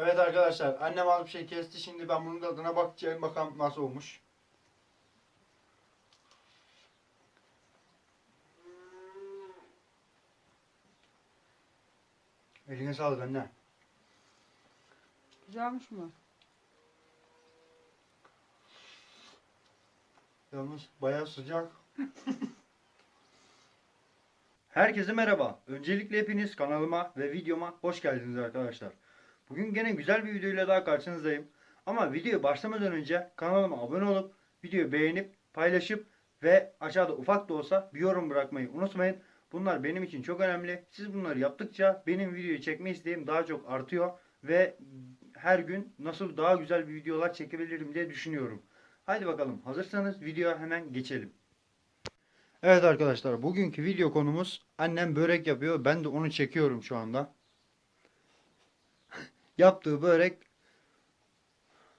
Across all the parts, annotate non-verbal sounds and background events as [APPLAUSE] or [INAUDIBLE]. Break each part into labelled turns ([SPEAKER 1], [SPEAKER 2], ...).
[SPEAKER 1] Evet arkadaşlar annem az bir şey kesti. Şimdi ben bunun tadına bakacağım bakalım nasıl olmuş. Eline sağlık anne.
[SPEAKER 2] Güzelmiş mi?
[SPEAKER 1] Yalnız bayağı sıcak. [LAUGHS] Herkese merhaba. Öncelikle hepiniz kanalıma ve videoma hoş geldiniz arkadaşlar. Bugün gene güzel bir videoyla daha karşınızdayım. Ama videoya başlamadan önce kanalıma abone olup videoyu beğenip paylaşıp ve aşağıda ufak da olsa bir yorum bırakmayı unutmayın. Bunlar benim için çok önemli. Siz bunları yaptıkça benim videoyu çekme isteğim daha çok artıyor ve her gün nasıl daha güzel bir videolar çekebilirim diye düşünüyorum. Haydi bakalım hazırsanız videoya hemen geçelim. Evet arkadaşlar bugünkü video konumuz annem börek yapıyor. Ben de onu çekiyorum şu anda. Yaptığı börek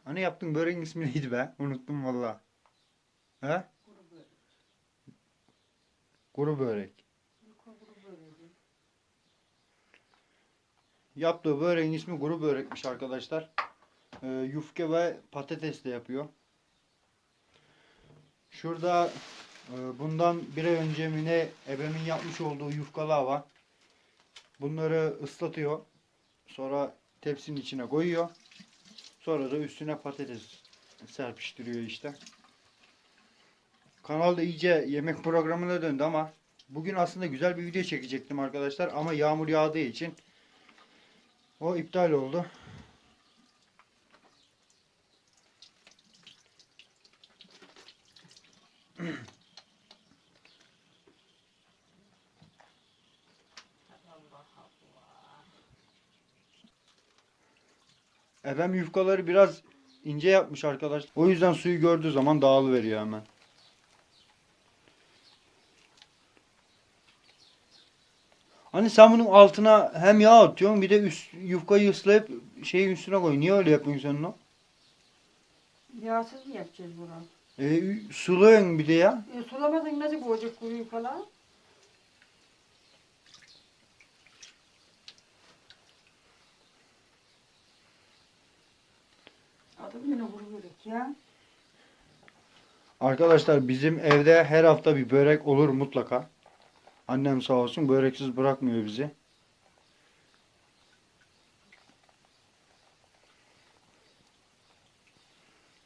[SPEAKER 1] Hani yaptığın böreğin ismi neydi be? Unuttum valla. He? Kuru börek. Yaptığı böreğin ismi kuru börekmiş arkadaşlar. Ee, yufka ve patatesle yapıyor. Şurada e, bundan bir ay önce mi ebemin yapmış olduğu yufkalar var. Bunları ıslatıyor. Sonra tepsinin içine koyuyor. Sonra da üstüne patates serpiştiriyor işte. Kanalda iyice yemek programına döndü ama bugün aslında güzel bir video çekecektim arkadaşlar ama yağmur yağdığı için o iptal oldu. [CLEARS THROAT] Efendim yufkaları biraz ince yapmış arkadaş. O yüzden suyu gördüğü zaman dağılıveriyor hemen. Hani sen bunun altına hem yağ atıyorsun bir de üst yufkayı ıslayıp şeyin üstüne koy. Niye öyle yapıyorsun sen onu?
[SPEAKER 2] Yağsız mı yapacağız bunu?
[SPEAKER 1] E, suluyorsun bir de ya.
[SPEAKER 2] E, sulamadın nasıl koyacak kuruyu falan? Yine ya.
[SPEAKER 1] Arkadaşlar bizim evde her hafta bir börek olur mutlaka. Annem sağ olsun böreksiz bırakmıyor bizi.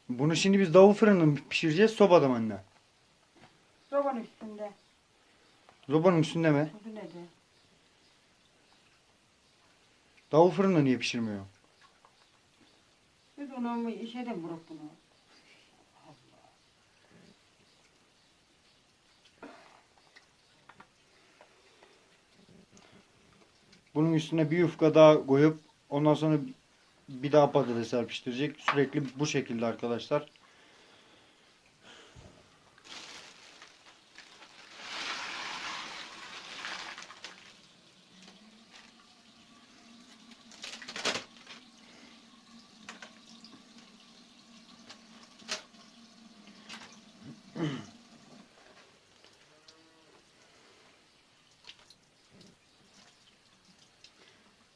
[SPEAKER 1] Bunu şimdi biz davul fırında pişireceğiz sobada mı anne?
[SPEAKER 2] Sobanın üstünde.
[SPEAKER 1] Zobanın üstünde mi?
[SPEAKER 2] Tuzu nedir?
[SPEAKER 1] Davul fırında niye pişirmiyor?
[SPEAKER 2] Biz onu şeyden bırak bunu.
[SPEAKER 1] Bunun üstüne bir yufka daha koyup ondan sonra bir daha patates serpiştirecek. Sürekli bu şekilde arkadaşlar.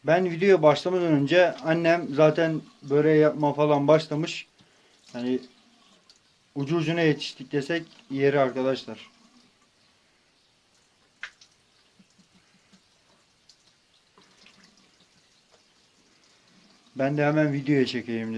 [SPEAKER 1] Ben videoya başlamadan önce annem zaten böreği yapma falan başlamış. Hani ucu ucuna yetiştik desek yeri arkadaşlar. Ben de hemen videoya çekeyim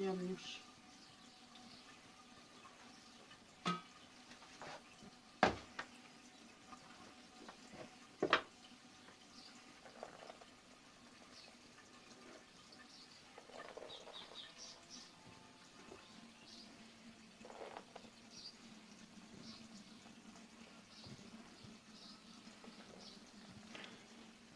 [SPEAKER 1] da
[SPEAKER 2] yanıyor.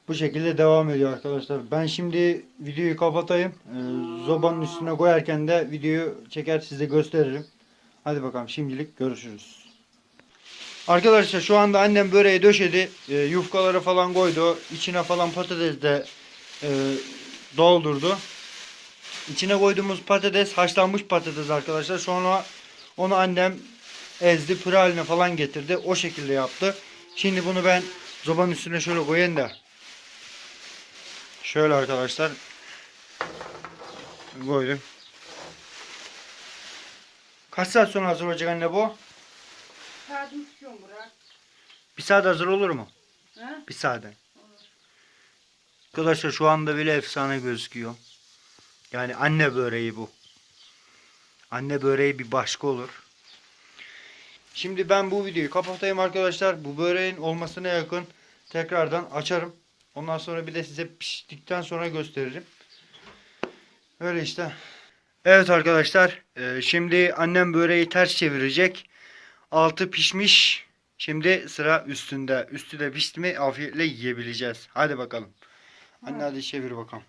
[SPEAKER 1] Bu şekilde devam ediyor arkadaşlar. Ben şimdi videoyu kapatayım. Ee, zobanın üstüne koyarken de videoyu çeker size gösteririm. Hadi bakalım şimdilik görüşürüz. Arkadaşlar şu anda annem böreği döşedi. Ee, yufkaları falan koydu. İçine falan patates de e, doldurdu. İçine koyduğumuz patates haşlanmış patates arkadaşlar. Sonra onu annem ezdi püre haline falan getirdi. O şekilde yaptı. Şimdi bunu ben zobanın üstüne şöyle koyayım da. Şöyle arkadaşlar. Koydum. Kaç saat sonra hazır olacak anne bu?
[SPEAKER 2] Saatim tutuyorum Burak.
[SPEAKER 1] Bir saat hazır olur mu?
[SPEAKER 2] Ha?
[SPEAKER 1] Bir saate. Arkadaşlar şu anda bile efsane gözüküyor. Yani anne böreği bu. Anne böreği bir başka olur. Şimdi ben bu videoyu kapatayım arkadaşlar. Bu böreğin olmasına yakın tekrardan açarım. Ondan sonra bir de size piştikten sonra gösteririm. Öyle işte. Evet arkadaşlar. e, Şimdi annem böreği ters çevirecek. Altı pişmiş. Şimdi sıra üstünde. Üstü de pişti mi afiyetle yiyebileceğiz. Hadi bakalım. Anne hadi çevir bakalım.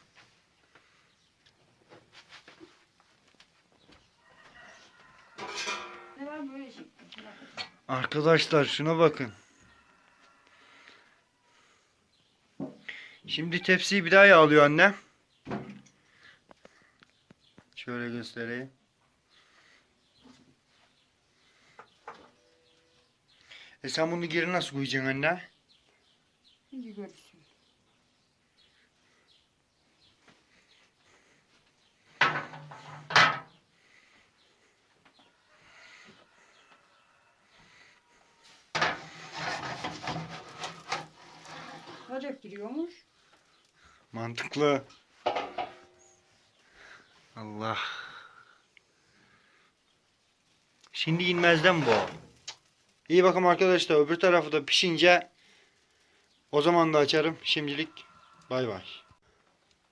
[SPEAKER 1] Arkadaşlar şuna bakın. Şimdi tepsiyi bir daha yağlıyor anne. Şöyle göstereyim. E sen bunu geri nasıl koyacaksın anne?
[SPEAKER 2] Şimdi görürsün. Bacak giriyormuş.
[SPEAKER 1] Mantıklı. Allah. Şimdi inmezden bu. İyi bakalım arkadaşlar öbür tarafı da pişince o zaman da açarım. Şimdilik bay bay.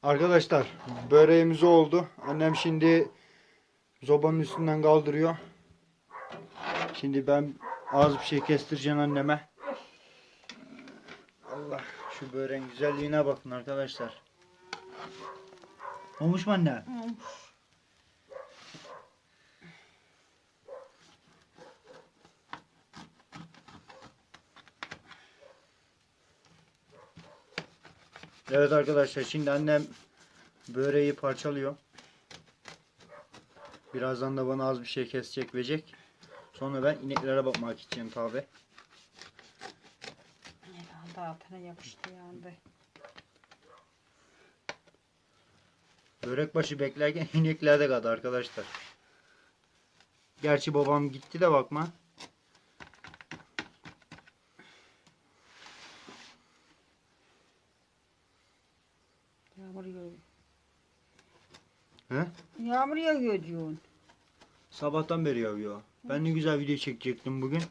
[SPEAKER 1] Arkadaşlar böreğimiz oldu. Annem şimdi zobanın üstünden kaldırıyor. Şimdi ben az bir şey kestireceğim anneme. Allah şu böreğin güzelliğine bakın arkadaşlar. Olmuş mu anne? Evet arkadaşlar şimdi annem böreği parçalıyor. Birazdan da bana az bir şey kesecek verecek. Sonra ben ineklere bakmak için tabi.
[SPEAKER 2] Yandı altına yapıştı yandı.
[SPEAKER 1] Börek başı beklerken [LAUGHS] inekler de kaldı arkadaşlar. Gerçi babam gitti de bakma.
[SPEAKER 2] Yağmur yağıyor.
[SPEAKER 1] He?
[SPEAKER 2] Yağmur yağıyor diyorsun.
[SPEAKER 1] Sabahtan beri yağıyor. Ben ne güzel video çekecektim bugün.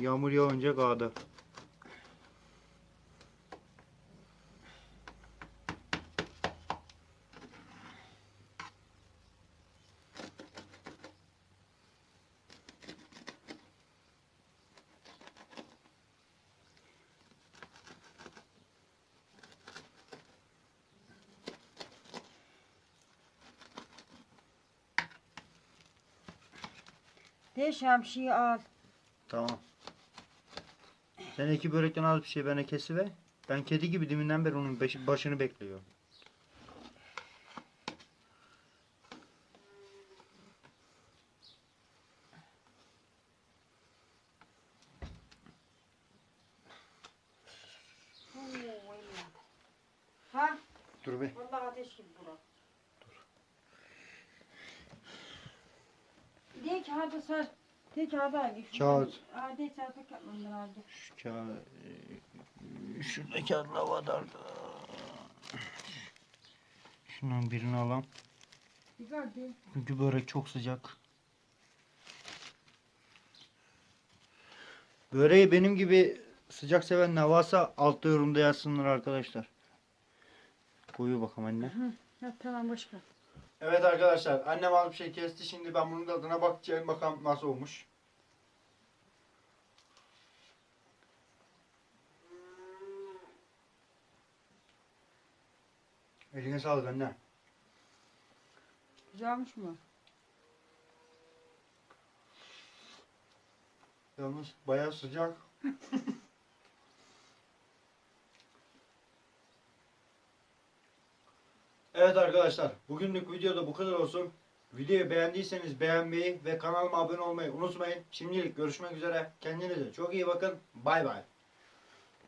[SPEAKER 1] Yağmur yağınca kaldı.
[SPEAKER 2] De şamşıyı al.
[SPEAKER 1] Tamam. Sen iki börekten az bir şey bana kesiver. Ben kedi gibi deminden beri onun başı- başını bekliyorum.
[SPEAKER 2] Ha?
[SPEAKER 1] Dur be.
[SPEAKER 2] Vallahi ateş gibi bura. De kağıdı sar. De kağıdı al.
[SPEAKER 1] Kağıt.
[SPEAKER 2] Aa de çarpık yapmam lazım.
[SPEAKER 1] Şu kağıt, şurada kağıtlar vardı arkada. Şundan birini alalım.
[SPEAKER 2] Güzel değil.
[SPEAKER 1] Çünkü börek çok sıcak. Böreği benim gibi sıcak seven ne varsa altta yorumda yazsınlar arkadaşlar. Koyu bakalım anne.
[SPEAKER 2] Ha, tamam boş ver.
[SPEAKER 1] Evet arkadaşlar annem az bir şey kesti. Şimdi ben bunun tadına bakacağım bakalım nasıl olmuş. Eline sağlık anne.
[SPEAKER 2] Güzelmiş mi?
[SPEAKER 1] Yalnız bayağı sıcak. [LAUGHS] evet arkadaşlar bugünlük videoda bu kadar olsun. Videoyu beğendiyseniz beğenmeyi ve kanalıma abone olmayı unutmayın. Şimdilik görüşmek üzere. Kendinize çok iyi bakın. Bay bay.